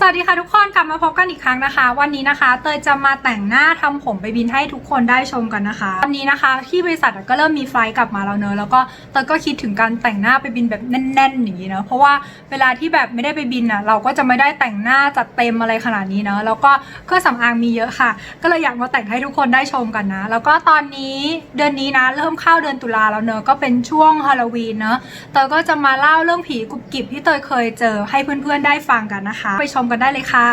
สวัสดีค่ะทุกคนกลับมาพบกันอีกครั้งนะคะ วันนี้นะคะ เตยจะมาแต่งหน้าทำผมไปบินให้ทุกคนได้ชมกันนะคะวันนี้นะคะ ที่บริษัทก็เริ่มมีไฟล์กลับมาแล้วเนอะแล้วก็เตยก็คิดถึงการแต่งหน้าไปบินแบบแน่นๆอย่างนี้เนอะเพราะว่าเวลาที่แบบไม่ได้ไปบินอะเราก็จะไม่ได้แต่งหน้าจัดเต็มอะไรขนาดนี้เนอะแล้วก็เครื่องสำอางมีเยอะค่ะ ก็เลยอยากมาแต่งให้ทุกคนได้ชมกันนะ แล้วก็ตอนนี้เดือนนี้นะเริ่มเข้าเดือนตุลาแล้วเนอะก็เป็นช่วงฮาโลวีนเนอะเตยก็จะมาเล่าเรื่องผีกุบกิบที่เตยเคยเจอให้เพื่อนๆได้ฟังกันนะคะ ไปชมกันได้เลยค่ะ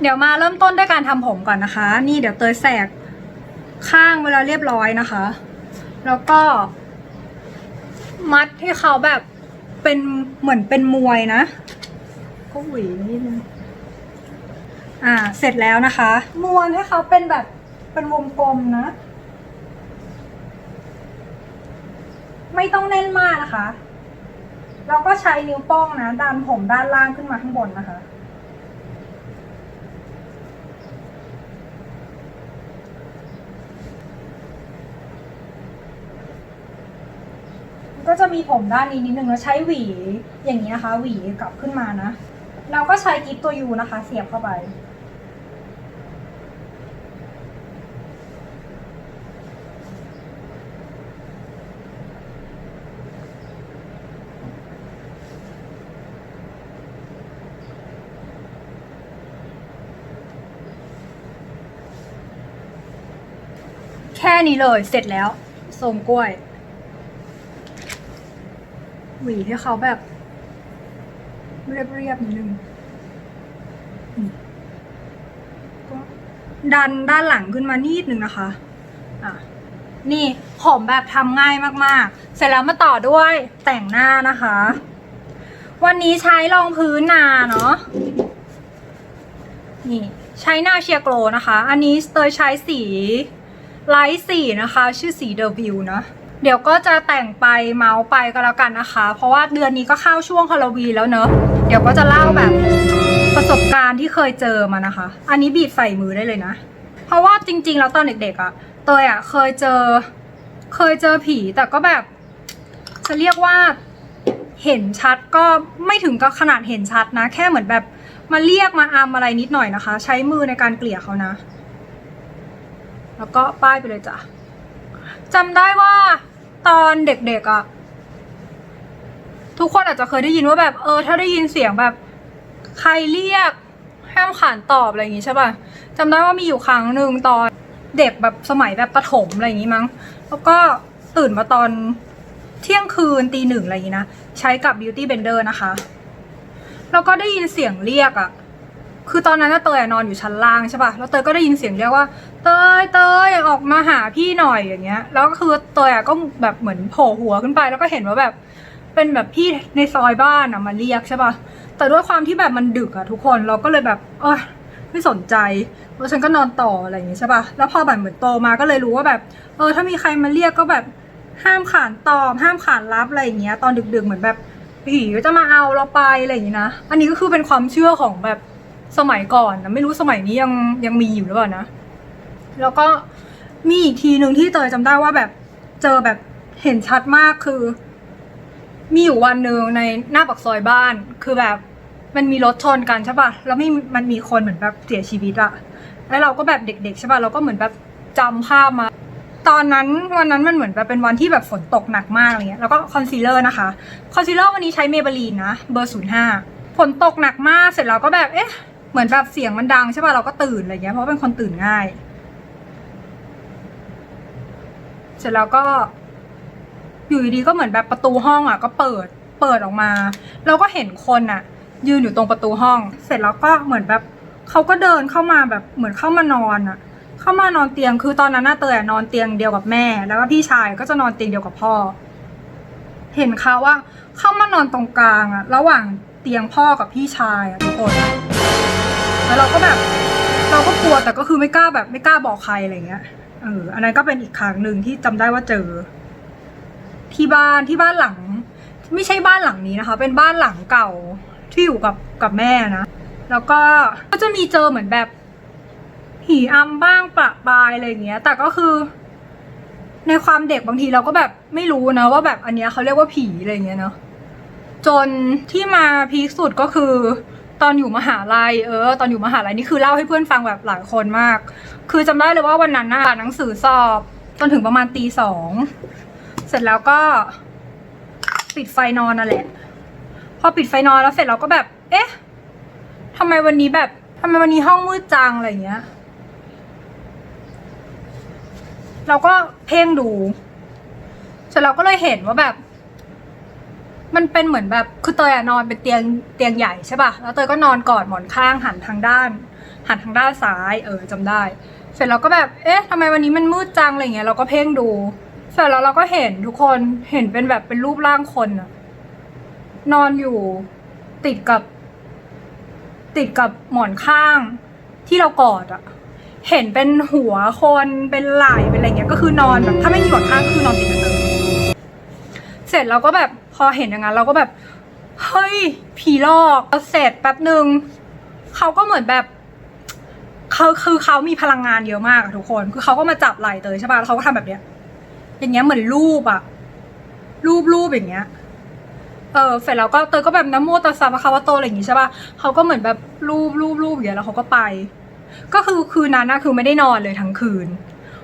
เดี๋ยวมาเริ่มต้นด้วยการทำผมก่อนนะคะ นี่เดี๋ยวเตยแสกข้างเวลาเรียบร้อยนะคะ แล้วก็ มัดให้เขาแบบเป็นเหมือนเป็นมวยนะ ก็หวีนิดนึงอ่า เสร็จแล้วนะคะ มวนให้เขาเป็นแบบเป็นวงกลมนะ ไม่ต้องแน่นมากนะคะ เราก็ใช้นิ้วโป้งนะดันผมด้านล่างขึ้นมาข้างบนนะคะ ก็จะมีผมด้านนี้นิดนึงแล้วใช้หวีอย่างนี้นะคะ หวีกลับขึ้นมานะ เราก็ใช้กิฟตัวยูนะคะ เสียบเข้าไป แค่นี้เลยเสร็จแล้วทรงกล้วย หวีให้เขาแบบ เรียบๆนิดนึงก็ดันด้านหลังขึ้นมานิดนึงนะคะ อะ นี่ผมแบบทำง่ายมากๆ เสร็จแล้วมาต่อด้วยแต่งหน้านะคะ วันนี้ใช้รองพื้นนาเนาะ นี่ใช้หน้าเชียร์โกลนะคะ อันนี้เตยใช้สีไลท์สีนะคะ ชื่อสีเดอะวิวนะ เดี๋ยวก็จะแต่งไปเมาส์ไปก็แล้วกันนะคะ เพราะว่าเดือนนี้ก็เข้าช่วงฮาโลวีนแล้วเนอะเดี๋ยวก็จะเล่าแบบประสบการณ์ที่เคยเจอมานะคะ อันนี้บีบใส่มือได้เลยนะ เพราะว่าจริง ๆ แล้วตอนเด็กๆอะ่ะเตยอะ่ะเคยเจอ เคยเจอผีแต่ก็แบบจะเรียกว่าเห็นชัดก็ไม่ถึงกับขนาดเห็นชัดนะ แค่เหมือนแบบมาเรียกมาอามอะไรนิดหน่อยนะคะ ใช้มือในการเกลี่ยเขานะ แล้วก็ป้ายไปเลยจ้ะจำได้ว่า ตอนเด็กๆอะ่ะ ทุกคนอาจจะเคยได้ยินว่าแบบ เออ ถ้าได้ยินเสียงแบบ ใครเรียกห้ามขานตอบอะไรอย่างงี้ใช่ป่ะจำได้ว่ามีอยู่ครั้งหนึ่งตอนเด็กแบบสมัยแบบประถมอะไรอย่างงี้มั้ง แล้วก็ตื่นมาตอนเที่ยงคืนตีหนึ่งอะไรอย่างงี้นะ ใช้กับ Beauty Blender นะคะ แล้วก็ได้ยินเสียงเรียกอะ่ะ คือตอนนั้นเตยนอนอยู่ชั้นล่างใช่ป่ะ แล้วเตยก็ได้ยินเสียงเรียกว่า เตยเตยออกมาหาพี่หน่อยอย่างเงี้ย แล้วก็คือเตยอะก็แบบเหมือนโผล่หัวขึ้นไปแล้วก็เห็นว่าแบบ เป็นแบบพี่ในซอยบ้านอะมาเรียกใช่ป่ะ แต่ด้วยความที่แบบมันดึกอะทุกคนเราก็เลยแบบเอยไม่สนใจแล้วฉันก็นอนต่ออะไรอย่างงี้ใช่ป่ะ แล้วพอแบบเหมือนโตมาก็เลยรู้ว่าแบบ เออ ถ้ามีใครมาเรียกก็แบบห้ามขานตอบห้ามขานรับอะไรอย่างเงี้ย ตอนดึกๆเหมือนแบบผีก็จะมาเอาเราไปอะไรอย่างงี้นะ อันนี้ก็คือเป็นความเชื่อของแบบ สมัยก่อนนะไม่รู้สมัยนี้ยังยังมีอยู่หรือเปล่านะ แล้วก็มีอีกทีหนึ่งที่เตยจำได้ว่าแบบเจอแบบเห็นชัดมากคือ มีอยู่วันหนึ่งในหน้าปากซอยบ้าน คือแบบมันมีรถชนกันใช่ปะแล้วไม่มันมีคนเหมือนแบบเสียชีวิตอะแล้วเราก็แบบเด็ก ๆใช่ปะเราก็เหมือนแบบจำภาพมา ตอนนั้นวันนั้นมันเหมือนแบบเป็นวันที่แบบฝนตกหนักมากอะไรเงี้ยแล้วก็คอนซีลเลอร์นะคะคอนซีลเลอร์วันนี้ใช้เมเบลีนนะเบอร์ศูนย์ห้าฝนตกหนักมากเสร็จเราก็แบบเอ๊ะ เหมือนแบบเสียงมันดังใช่ป่ะเราก็ตื่นอะไรเงี้ยเพราะว่าเป็นคนตื่นง่าย เสร็จแล้วก็ อยู่ดีๆก็เหมือนแบบประตูห้องอะ ก็เปิดเปิดออกมา เราก็เห็นคนอะ ยืนอยู่ตรงประตูห้อง เสร็จแล้วก็เหมือนแบบเขาก็เดินเข้ามาแบบเหมือนเข้ามานอนอะ เข้ามานอนเตียงคือตอนนั้นน่าเตยอะนอนเตียงเดียวกับแม่ แล้วก็พี่ชายก็จะนอนเตียงเดียวกับพ่อ เห็นเขาว่าเข้ามานอนตรงกลางอะ ระหว่างเตียงพ่อกับพี่ชายอะทุกคน แล้วเราก็แบบ เราก็กลัวแต่ก็คือไม่กล้าแบบ ไม่กล้าบอกใครอะไรเงี้ยเอออันนั้นก็เป็นอีกครั้งหนึ่งที่จำได้ว่าเจอ ที่บ้านที่บ้านหลัง ไม่ใช่บ้านหลังนี้นะคะ เป็นบ้านหลังเก่าที่อยู่กับกับแม่นะแล้วก็ก็จะมีเจอเหมือนแบบผีอำบ้างประปายอะไรเงี้ย แต่ก็คือ ในความเด็กบางทีเราก็แบบไม่รู้นะว่าแบบอันเนี้ยเขาเรียกว่าผีอะไรเงี้ยเนาะจนที่มาพีคสุดก็คือ ตอนอยู่มหาลัยเออ ตอนอยู่มหาลัยนี่คือเล่าให้เพื่อนฟังแบบหลายคนมาก คือจำได้เลยว่าวันนั้นน่ะอ่านหนังสือสอบจนถึงประมาณตีสองเสร็จแล้วก็ ปิดไฟนอนน่ะแหละ พอปิดไฟนอนแล้วเสร็จเราก็แบบ เอ๊ะทำไมวันนี้แบบทำไมวันนี้ห้องมืดจังอะไรเงี้ย เราก็เพ่งดูเสร็จเราก็เลยเห็นว่าแบบ มันเป็นเหมือนแบบคือเตยอะนอนเป็นเตียงเตียงใหญ่ใช่ป่ะแล้วเตยก็นอนกอดหมอนข้างหันทางด้าน หันทางด้านซ้ายเออจำได้ เสร็จเราก็แบบเอ๊ะทำไมวันนี้มันมืดจังอะไรเงี้ยเราก็เพ่งดู เสร็จแล้วเราก็เห็นทุกคนเห็นเป็นแบบเป็นรูปร่างคนอะนอนอยู่ติดกับ ติดกับหมอนข้างที่เรากอดอะเห็นเป็นหัวคนเป็นไหล่เป็นอะไรเงี้ยก็คือนอนแบบถ้าไม่มีหมอนข้างคือนอนติดกันเลยเสร็จเราก็แบบ อเห็นอย่างนั้นเราก็แบบ เฮ้ย ผีหลอกเสร็จแป๊บหนึ่งเขาก็เหมือนแบบเขาคือเขามีพลังงานเยอะมากอะทุกคน คือเขาก็มาจับไหล่เตยใช่ป่ะแล้วเขาก็ทำแบบเนี้ย อย่างเงี้ยเหมือนรูปอะรูปรูปอย่างเงี้ย เออเสร็จแล้วก็เตยก็แบบน้ำโมตัสสะพะคะวะโตอะไรอย่างงี้ใช่ป่ะเขาก็เหมือนแบบรูปรูปรูปอย่างเงี้ยแล้วเขาก็ไป ก็คือคืนนั้นนะคือไม่ได้นอนเลยทั้งคืน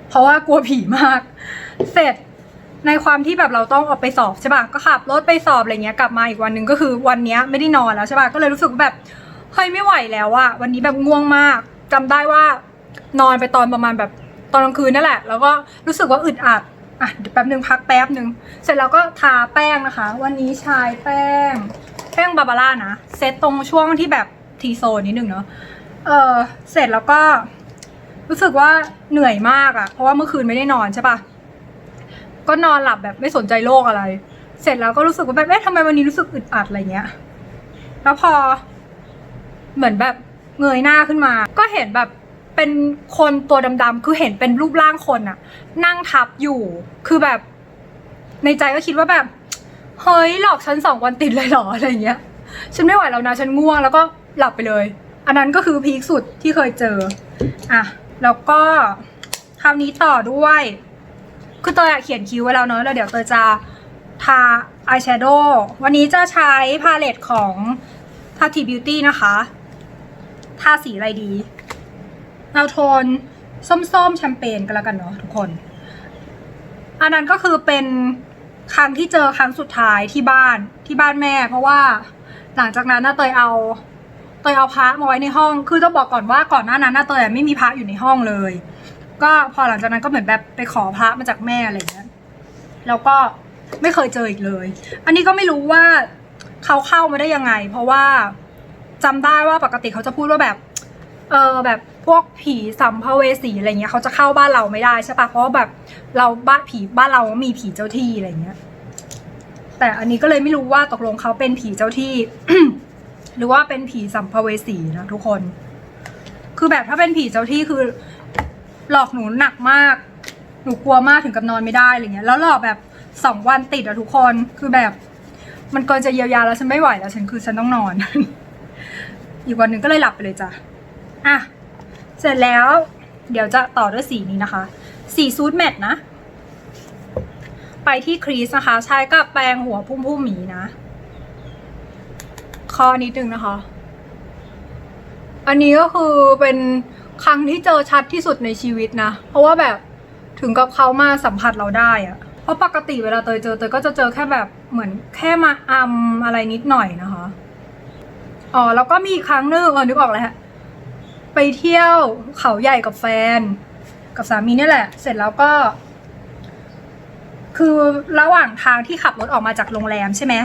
เพราะว่ากลัวผีมาก เสร็จ ในความที่แบบเราต้องออกไปสอบใช่ป่ะก็ขับรถไปสอบอะไรเงี้ยกลับมาอีกวันหนึ่งก็คือวันเนี้ยไม่ได้นอนแล้วใช่ป่ะก็เลยรู้สึกว่าแบบเฮ้ยไม่ไหวแล้วอะวันนี้แบบง่วงมากจำได้ว่านอนไปตอนประมาณแบบตอนกลางคืนนั่นแหละ แล้วก็รู้สึกว่าอึดอัดอะเดี๋ยวแป๊บหนึ่งพักแป๊บหนึ่งเสร็จแล้วก็ทาแป้งนะคะ วันนี้ใช้แป้ง แป้งบาบาร่านะเซตตรงช่วงที่แบบทีโซนนิดนึงเนาะเออเสร็จแล้วก็ รู้สึกว่าเหนื่อยมากอะเพราะว่าเมื่อคืนไม่ได้นอนใช่ป่ะ ก็นอนหลับแบบไม่สนใจโลกอะไร เสร็จแล้วก็รู้สึกว่าแบบเอ๊ะทำไมวันนี้รู้สึกอึดอัดอะไรเงี้ย แล้วพอ เหมือนแบบเงยหน้าขึ้นมา ก็เห็นแบบเป็นคนตัวดำๆคือเห็นเป็นรูปร่างคนอะนั่งทับอยู่ คือแบบ ในใจก็คิดว่าแบบ เฮ้ยหลอกฉันสองวันติดเลยเหรออะไรเงี้ย ฉันไม่ไหวแล้วนะฉันง่วงแล้วก็หลับไปเลย อันนั้นก็คือพีคสุดที่เคยเจอ อะ แล้วก็คราวนี้ต่อด้วย คือเตยอะเขียนคิ้วไว้แล้วเนอะแล้วเดี๋ยวเตยจะทาอายแชโดว์วันนี้จะใช้พาเลตของทาทีบิวตี้นะคะทาสีอะไรดีเอาโทนส้มๆแชมเปญกันแล้วกันเนาะทุกคน อันนั้นก็คือเป็นครั้งที่เจอครั้งสุดท้ายที่บ้านที่บ้านแม่ เพราะว่าหลังจากนั้นน่าเตยเอาเตยเอาพระมาไว้ในห้อง คือต้องบอกก่อนว่าก่อนหน้านั้นน่าเตยไม่มีพระอยู่ในห้องเลย ก็พอหลังจากนั้นก็เหมือนแบบไปขอพระมาจากแม่อะไรอย่างเงี้ยแล้วก็ไม่เคยเจออีกเลย อันนี้ก็ไม่รู้ว่าเขาเข้ามาได้ยังไง เพราะว่าจำได้ว่าปกติเขาจะพูดว่าแบบ เออแบบพวกผีสัมภเวสีอะไรเงี้ยเขาจะเข้าบ้านเราไม่ได้ใช่ปะเพราะว่าแบบเราบ้านผีบ้านเรามีผีเจ้าที่อะไรเงี้ย แต่อันนี้ก็เลยไม่รู้ว่าตกลงเขาเป็นผีเจ้าที่ หรือว่าเป็นผีสัมภเวสีนะทุกคน คือแบบถ้าเป็นผีเจ้าที่คือ หลอกหนูหนักมาก หนูกลัวมากถึงกับนอนไม่ได้อะไรเงี้ย แล้วหลอกแบบสองวันติดอะทุกคน คือแบบ มันเกินจะเยียวยาแล้วฉันไม่ไหวแล้วฉันคือฉันต้องนอน อีกวันหนึ่งก็เลยหลับไปเลยจ้ะ อะ เสร็จแล้ว เดี๋ยวจะต่อด้วยสีนี้นะคะ สีซูดแมทนะ ไปที่ครีสนะคะ ใช้กับแปรงหัวพุ่มพุ่มหมีนะข้อนิดนึงนะคะ อันนี้ก็คือเป็น ครั้งที่เจอชัดที่สุดในชีวิตนะ เพราะว่าแบบถึงกับเขามาสัมผัสเราได้อะเพราะปกติเวลาเตยเจอเตยก็จะเจอแค่แบบเหมือนแค่มาอัมอะไรนิดหน่อยนะคะอ๋อแล้วก็มีอีกครั้งหนึงเออนึกออกแล้วฮะไปเที่ยวเขาใหญ่กับแฟน กับสามีเนี่ยแหละ เสร็จแล้วก็ คือระหว่างทางที่ขับรถออกมาจากโรงแรมใช่ไหม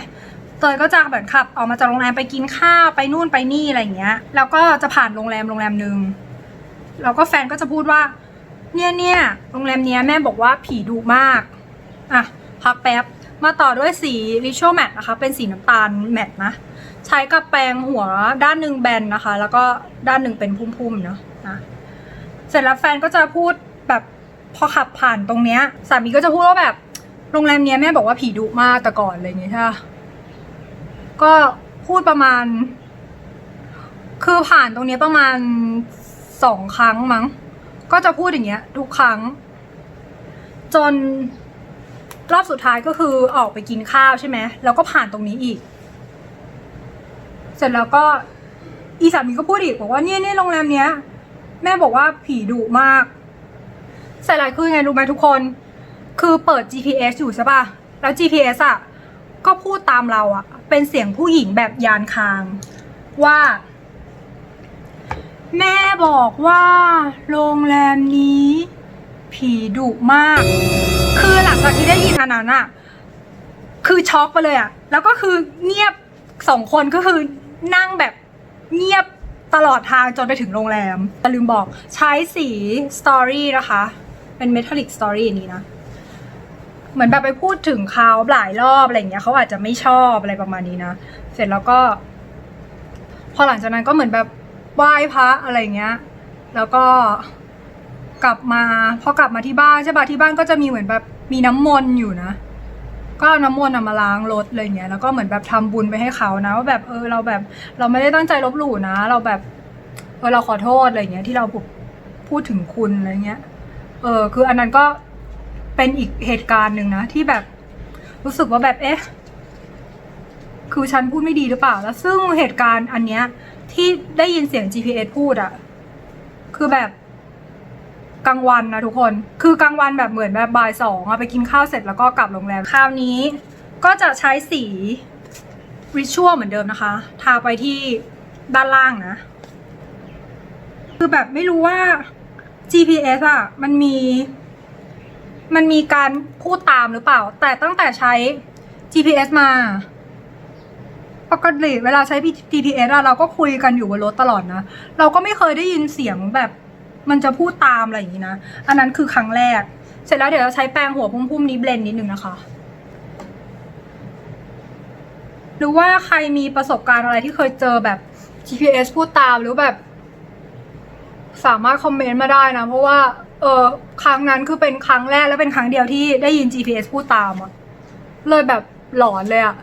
เตยก็จะแบบขับ ออกมาจากโรงแรมไปกินข้าวไปนู่นไปนี่อะไรอย่างเงี้ย แล้วก็จะผ่านโรงแรมโรงแรมหนึ่ง แล้วก็แฟนก็จะพูดว่า เนี่ยเนี่ยโรงแรมเนี้ยแม่บอกว่าผีดุมาก อะ พักแป๊บ มาต่อด้วยสี Ritual Matte นะคะ เป็นสีน้ำตาลแมตต์นะ ใช้กับแปรงหัวด้านหนึ่งแบนนะคะ แล้วก็ด้านหนึ่งเป็นพุ่มๆเนาะนะเสร็จแล้วแฟนก็จะพูดแบบพอขับผ่านตรงเนี้ยสามีก็จะพูดว่าแบบโรงแรมเนี้ยแม่บอกว่าผีดุมากแต่ก่อนอะไรอย่างเงี้ยใช่ะก็พูดประมาณ คือผ่านตรงนี้ประมาณ สองครั้งมั้ง ก็จะพูดอย่างเงี้ย ทุกครั้ง จนรอบสุดท้ายก็คือออกไปกินข้าวใช่ไหมแล้วก็ผ่านตรงนี้อีก เสร็จแล้วก็อีสามีก็พูดอีกบอกว่าเนี่ยเนี่ยโรงแรมเนี้ย แม่บอกว่าผีดุมากใส่ไรคือไงรู้ไหมทุกคน คือเปิด GPS อยู่ใช่ป่ะแล้ว GPS อะก็พูดตามเราอะ เป็นเสียงผู้หญิงแบบยานคาง ว่า แม่บอกว่าโรงแรมนี้ ผีดุมาก คือหลังจากที่ได้ยินอันนั้นอะคือช็อกไปเลยอะแล้วก็คือเงียบสองคนก็คือนั่งแบบเงียบตลอดทางจนไปถึงโรงแรมแต่ลืมบอกใช้สีสตอรี่นะคะ เป็นเมทัลลิกสตอรี่นี้นะ เหมือนแบบไปพูดถึงเขาหลายรอบอะไรอย่างเงี้ยเขาอาจจะไม่ชอบอะไรประมาณนี้นะ เสร็จแล้วก็ พอหลังจากนั้นก็เหมือนแบบ ไหว้พระอะไรเงี้ย แล้วก็กลับมาพอกลับมาที่บ้านใช่ปะที่บ้านก็จะมีเหมือนแบบมีน้ำมนต์อยู่นะ ก็เอาน้ำมนต์น่ะมาล้างรถอะไรเงี้ยแล้วก็เหมือนแบบทำบุญไปให้เขานะว่าแบบเออเราแบบเราไม่ได้ตั้งใจลบหลู่นะ เราแบบเออเราขอโทษอะไรเงี้ยที่เราพูดถึงคุณอะไรเงี้ย เออคืออันนั้นก็เป็นอีกเหตุการณ์หนึ่งนะที่แบบรู้สึกว่าแบบเอ๊ะคือฉันพูดไม่ดีหรือเปล่า แล้วซึ่งเหตุการณ์อันเนี้ย ที่ได้ยินเสียง GPS พูดอะคือแบบกลางวันนะทุกคน คือกลางวันแบบเหมือนแบบบ่ายสองอะไปกินข้าวเสร็จแล้วก็กลับโรงแรม คราวนี้ก็จะใช้สีริชัวเหมือนเดิมนะคะ ทาไปที่ด้านล่างนะ คือแบบไม่รู้ว่า GPS อะมันมี มันมีการพูดตามหรือเปล่า แต่ตั้งแต่ใช้ GPS มา ปกติเวลาใช้ GPS อะเราก็คุยกันอยู่บนรถตลอดนะ เราก็ไม่เคยได้ยินเสียงแบบมันจะพูดตามอะไรอย่างนี้นะ อันนั้นคือครั้งแรก เสร็จแล้วเดี๋ยวเราใช้แปรงหัวพุ่มๆนี้เบลน์นิดนึงนะคะ หรือว่าใครมีประสบการณ์อะไรที่เคยเจอแบบ GPS พูดตามหรือแบบ สามารถคอมเมนต์มาได้นะ เพราะว่า เออครั้งนั้นคือเป็นครั้งแรกและเป็นครั้งเดียวที่ได้ยิน GPS พูดตามอะเลยแบบหลอนเลยอะ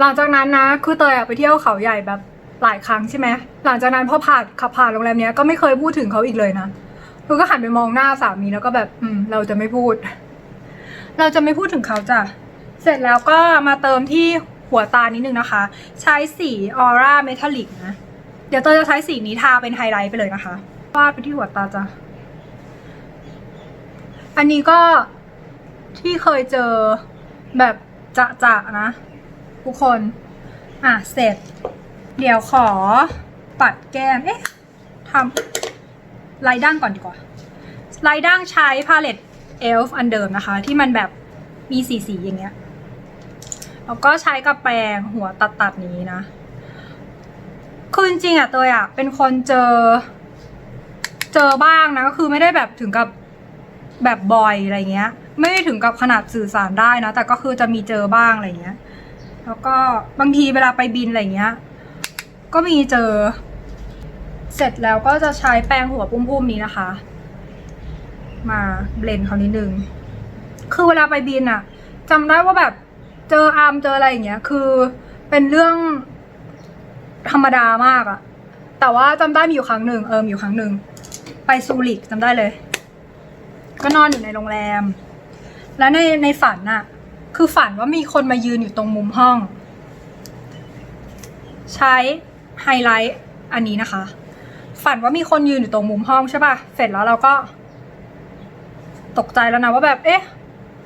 หลังจากนั้นนะ คือเตยอะไปเที่ยวเขาใหญ่แบบหลายครั้งใช่ไหมหลังจากนั้นพอผ่านขับผ่านโรงแรมเนี้ยก็ไม่เคยพูดถึงเขาอีกเลยนะคือก็หันไปมองหน้าสามีแล้วก็แบบ อืม เราจะไม่พูด เราจะไม่พูดถึงเขาจ้ะ เสร็จแล้วก็มาเติมที่หัวตานิดนึงนะคะ ใช้สีออร่าเมทัลลิกนะ เดี๋ยวเตยจะใช้สีนี้ทาเป็นไฮไลท์ไปเลยนะคะวาดไปที่หัวตาจ้ะ อันนี้ก็ที่เคยเจอแบบจะจะๆนะ ทุกคน อะ เสร็จ เดี๋ยวขอปัดแก้ม เอ๊ะทำลายด่างก่อนดีกว่าลายด่างใช้พาเลตเอลฟ์อันเดิมนะคะ ที่มันแบบมีสีสีอย่างเงี้ย แล้วก็ใช้กับแปรงหัวตัดๆนี้นะ คือจริงๆอะเตยอะเป็นคนเจอ เจอบ้างนะก็คือไม่ได้แบบถึงกับแบบบ่อยอะไรเงี้ย ไม่ได้ถึงกับขนาดสื่อสารได้นะ แต่ก็คือจะมีเจอบ้างอะไรเงี้ย แล้วก็บางทีเวลาไปบินอะไรเงี้ย ก็มีเจอ เสร็จแล้วก็จะใช้แปรงหัวปุ้มๆนี้นะคะ มาเบลนเขานิดนึง คือเวลาไปบินอะจำได้ว่าแบบเจออาร์มเจออะไรอย่างเงี้ย คือเป็นเรื่องธรรมดามากอะแต่ว่าจำได้มีอยู่ครั้งหนึ่งเออมีอยู่ครั้งหนึ่งไปซูริกจำได้เลย ก็นอนอยู่ในโรงแรม แล้วในในฝันอะ คือฝันว่ามีคนมายืนอยู่ตรงมุมห้อง ใช้ไฮไลท์อันนี้นะคะ ฝันว่ามีคนยืนอยู่ตรงมุมห้องใช่ปะเสร็จแล้วเราก็ ตกใจแล้วนะว่าแบบ เอ๊ะ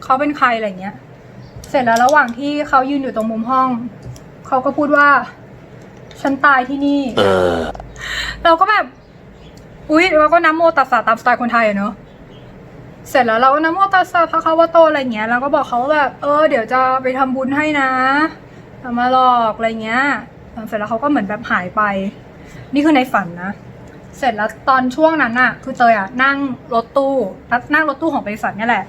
เขาเป็นใครอะไรเงี้ย เสร็จแล้วระหว่างที่เขายืนอยู่ตรงมุมห้อง เขาก็พูดว่า ฉันตายที่นี่ เราก็แบบ อุ๊ยเราก็น้ำโมตัสสะตามสไตล์คนไทยอะเนอะ เสร็จแล้วเราก็นโมตัสสะพระคาวโตอะไรเงี้ยแล้วก็บอกเขาว่าแบบเออเดี๋ยวจะไปทำบุญให้นะมาหลอกอะไรเงี้ยเสร็จแล้วเขาก็เหมือนแบบหายไป นี่คือในฝันนะ เสร็จแล้วตอนช่วงนั้นน่ะคือเตยอะนั่งรถตู้นั่งรถตู้ของบริษัทนี่แหละ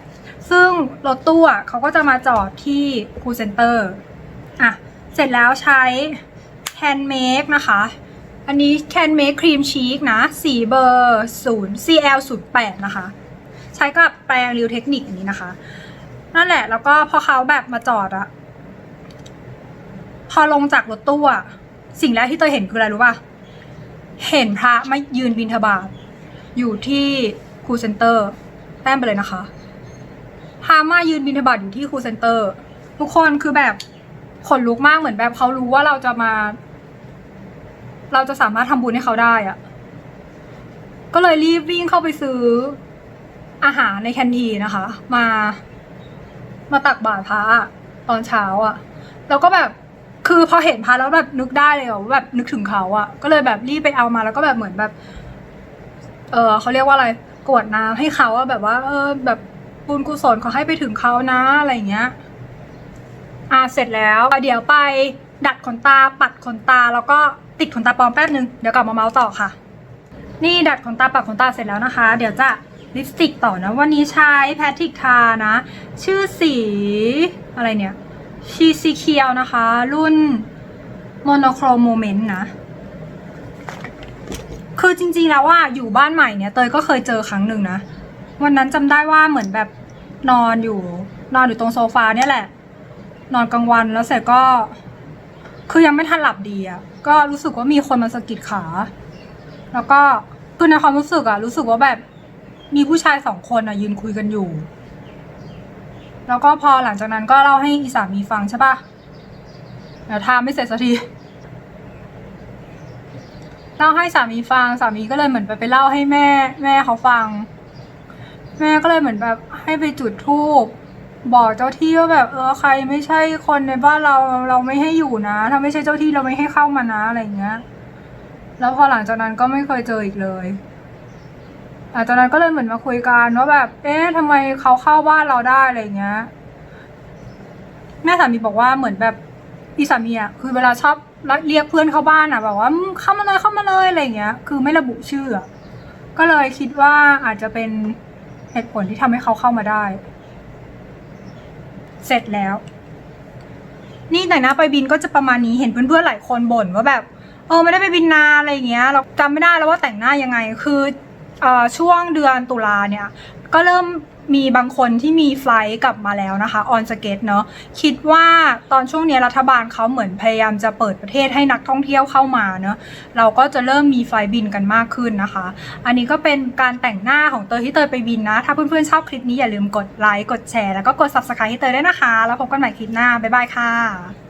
ซึ่งรถตู้อะเขาก็จะมาจอดที่คูเซนเตอร์อะเสร็จแล้วใช้ Handmake นะคะ อันนี้ Handmake Cream Cheek นะสีเบอร์0 CL 0 8 นะคะ ใช้กับแปรงริวเทคนิคนี้นะคะ นั่นแหละ แล้วก็พอเขาแบบมาจอดอะพอลงจากรถตู้อะสิ่งแรกที่เตยเห็นคืออะไรรู้ป่ะ เห็นพระมายืนบินทบาทอยู่ที่ครูเซนเตอร์แต้มไปเลยนะคะพามายืนบินทบาทอยู่ที่ครูเซนเตอร์ ทุกคนคือแบบขนลุกมากเหมือนแบบเขารู้ว่าเราจะมา เราจะสามารถทำบุญให้เขาได้อะก็เลยรีบวิ่งเข้าไปซื้อ อาหารในแคนทีนะคะ มา มาตักบาตรพระตอนเช้าอะแล้วก็แบบคือพอเห็นพระแล้วแบบนึกได้เลยอะว่าแบบนึกถึงเขาอะก็เลยแบบรีบไปเอามาแล้วก็แบบเหมือนแบบ เออเขาเรียกว่าอะไรกรวดน้ำให้เขาอะแบบว่า เออ แบบบุญกุศลขอให้ไปถึงเขานะอะไรเงี้ย อ่าเสร็จแล้วเดี๋ยวไปดัดขนตาปัดขนตาแล้วก็ติดขนตาปลอมแป๊บนึงเดี๋ยวกลับมาเมาส์ต่อค่ะ นี่ดัดขนตาปัดขนตาเสร็จแล้วนะคะ เดี๋ยวจะ ลิปสติกต่อนะ วันนี้ใช้แพทริกทานะ ชื่อสีอะไรเนี่ย ชีซีเคียวนะคะ รุ่น Monochrome Moment นะ คือจริงๆแล้วว่าอยู่บ้านใหม่เนี่ย เตยก็เคยเจอครั้งหนึ่งนะ วันนั้นจำได้ว่าเหมือนแบบนอนอยู่ นอนอยู่ตรงโซฟาเนี่ยแหละ นอนกลางวันแล้วเสร็จก็ คือยังไม่ทันหลับดีอะ่ะก็รู้สึกว่ามีคนมาสะกิดขา แล้วก็คือในความรู้สึกอะ่ะรู้สึกว่าแบบ มีผู้ชายสองคนอะยืนคุยกันอยู่ แล้วก็พอหลังจากนั้นก็เล่าให้อีสามีฟังใช่ปะเดี๋ยวทามไม่เสร็จสักทีเล่าให้สามีฟังสามีก็เลยเหมือนไปไปเล่าให้แม่ แม่เขาฟัง แม่ก็เลยเหมือนแบบให้ไปจุดธูปบอกเจ้าที่ว่าแบบเออใครไม่ใช่คนในบ้านเราเราไม่ให้อยู่นะ ถ้าไม่ใช่เจ้าที่เราไม่ให้เข้ามานะอะไรเงี้ย แล้วพอหลังจากนั้นก็ไม่เคยเจออีกเลย หลังจากนั้นก็เลยเหมือนมาคุยกันว่าแบบ เอ๊ะทำไมเขาเข้าบ้านเราได้อะไรเงี้ย แม่สามีบอกว่าเหมือนแบบอีสามีอะคือเวลาชอบเรียกเพื่อนเข้าบ้านอะบอกว่าเข้ามาเลยเข้ามาเลยอะไรเงี้ย คือไม่ระบุชื่ออก็เลยคิดว่าอาจจะเป็นเหตุผลที่ทำให้เขาเข้ามาได้ เสร็จแล้ว นี่แต่งหน้าไปบินก็จะประมาณนี้เห็นเพื่อนๆหลายคนบ่นว่าแบบเออไม่ได้ไปบินนานอะไรเงี้ย เราจำไม่ได้แล้วว่าแต่งหน้ายังไง คือ ช่วงเดือนตุลาเนี่ย ก็เริ่มมีบางคนที่มีไฟล์กลับมาแล้วนะคะออนสเก็ตเนาะคิดว่าตอนช่วงนี้รัฐบาลเขาเหมือนพยายามจะเปิดประเทศให้นักท่องเที่ยวเข้ามาเนาะเราก็จะเริ่มมีไฟล์บินกันมากขึ้นนะคะ อันนี้ก็เป็นการแต่งหน้าของเตยที่เตยไปบินนะ ถ้าเพื่อนๆชอบคลิปนี้อย่าลืมกดไลค์กดแชร์แล้วก็กด subscribe ให้เตยด้วยนะคะ แล้วพบกันใหม่คลิปหน้าบ๊ายบายค่ะ